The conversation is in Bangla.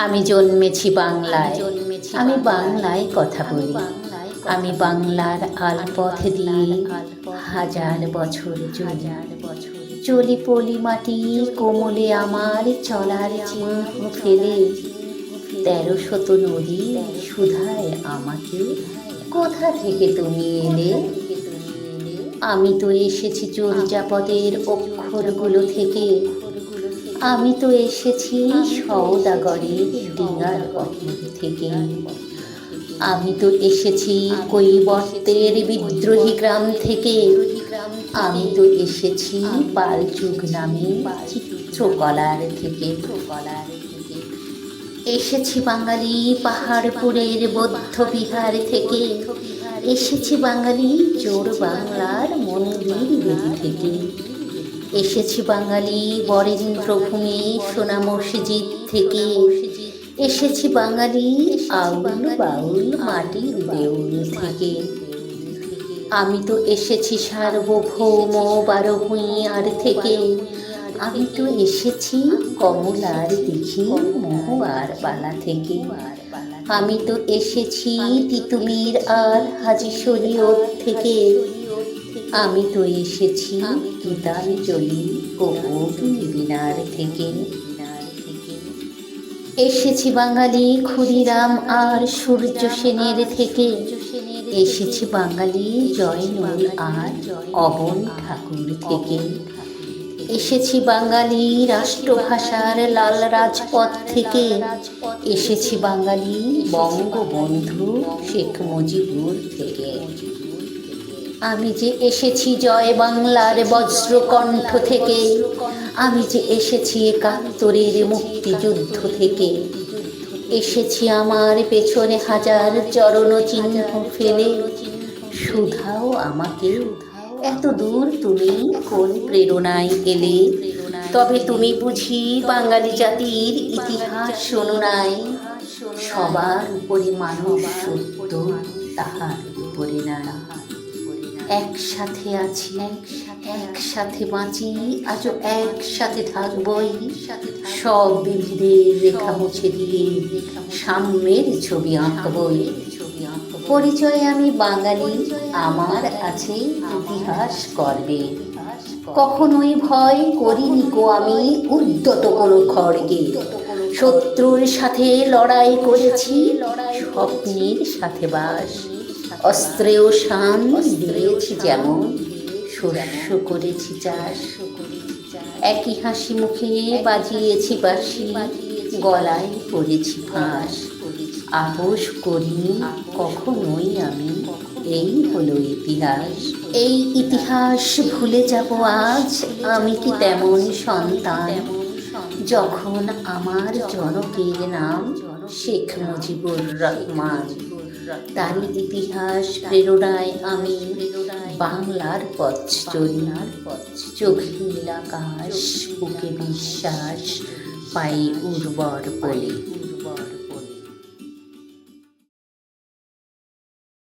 আমি জন্মেছি বাংলায়। জন্মেছি আমি বাংলায়। কথা বলি। আমি বাংলার আলপথ দিয়ে হাজার বছর বছর চলি। পলি মাটি কোমলে আমার চলার চিহ্ন ফেলে তেরো শত নদী সুধায় আমাকে কোথা থেকে তুমি এলে? আমি তো এসেছি চর্যাপদের অক্ষরগুলো থেকে। আমি তো এসেছি সওদাগরের ডিঙার অক্ষর থেকে। আমি তো এসেছি কৈবর্তের বিদ্রোহী গ্রাম থেকে। আমি তো এসেছি পালচুক নামে চিত্রকলার থেকে। এসেছি বাঙালি পাহাড়পুরের বৌদ্ধ বিহার থেকে। এসেছি বাঙালি চোর বাংলার মন্দির থেকে। এসেছি বাঙালি বরেন্দ্রভূমি সোনা মসজিদ থেকে। এসেছি বাঙালি, আউল বাউল মাটির দেউল থেকে। আমি তো এসেছি সার্বভৌম বারো ভূঁইয়ার থেকে। আমি তো এসেছি কমলার দিঘি মহুয়ার পালা থেকে। আমি তো এসেছি তিতুমির আর হাজি শরীয়ত থেকে। আমি তো এসেছি গীতাঞ্জলি বিনার থেকে। এসেছি বাঙালি ক্ষুদিরাম আর সূর্য সেনের থেকে। এসেছি বাঙালি জয়নুল আর অবন ঠাকুর থেকে। এসেছি বাঙালি রাষ্ট্রভাষার লাল রাজপথ থেকে। এসেছি বাঙালি বঙ্গবন্ধু শেখ মুজিবুর থেকে। আমি যে এসেছি জয় বাংলার বজ্রকণ্ঠ থেকে, আমি যে এসেছি একাত্তরের মুক্তিযুদ্ধ থেকে। এসেছি আমার পেছনে হাজার চরণ চিহ্ন ফেলে। শুধাও আমাকে, এত দূর তুমি কোন প্রেরণায় এলে? তবে তুমি বুঝি বাঙালি জাতির ইতিহাস শোনো নাই। সবার উপরে মানুষ সত্য, তাহার উপরে না একসাথে আছি একসাথে বাঁচি আজও একসাথে থাকবই সব বিভেদের রেখা মুছে দিয়ে সাম্যের ছবি আঁকবই পরিচয় আমি বাঙালি আমার আছে ইতিহাস করবে কখনোই ভয় করিনি কো আমি উদ্যত কোনো খড়গে শত্রুর সাথে লড়াই করেছি। স্বপ্নের সাথে বাস। অস্ত্রেও শান দিয়েছি যেমন, শস্য করেছি চাষ। একই হাসি মুখে বাজিয়েছি বাঁশি, গলায় পড়েছি ফাঁস। আপোষ করিনি কখনোই আমি, এই হলো ইতিহাস। এই ইতিহাস ভুলে যাব আজ, আমি কি তেমন সন্তান? যখন আমার জনকের নাম শেখ মুজিবুর রহমান। তারই ইতিহাস প্রেরণায় আমি বাংলার পথ চলি। চোখে নীল আকাশ বুকে বিশ্বাস পাই উর্বর বলে।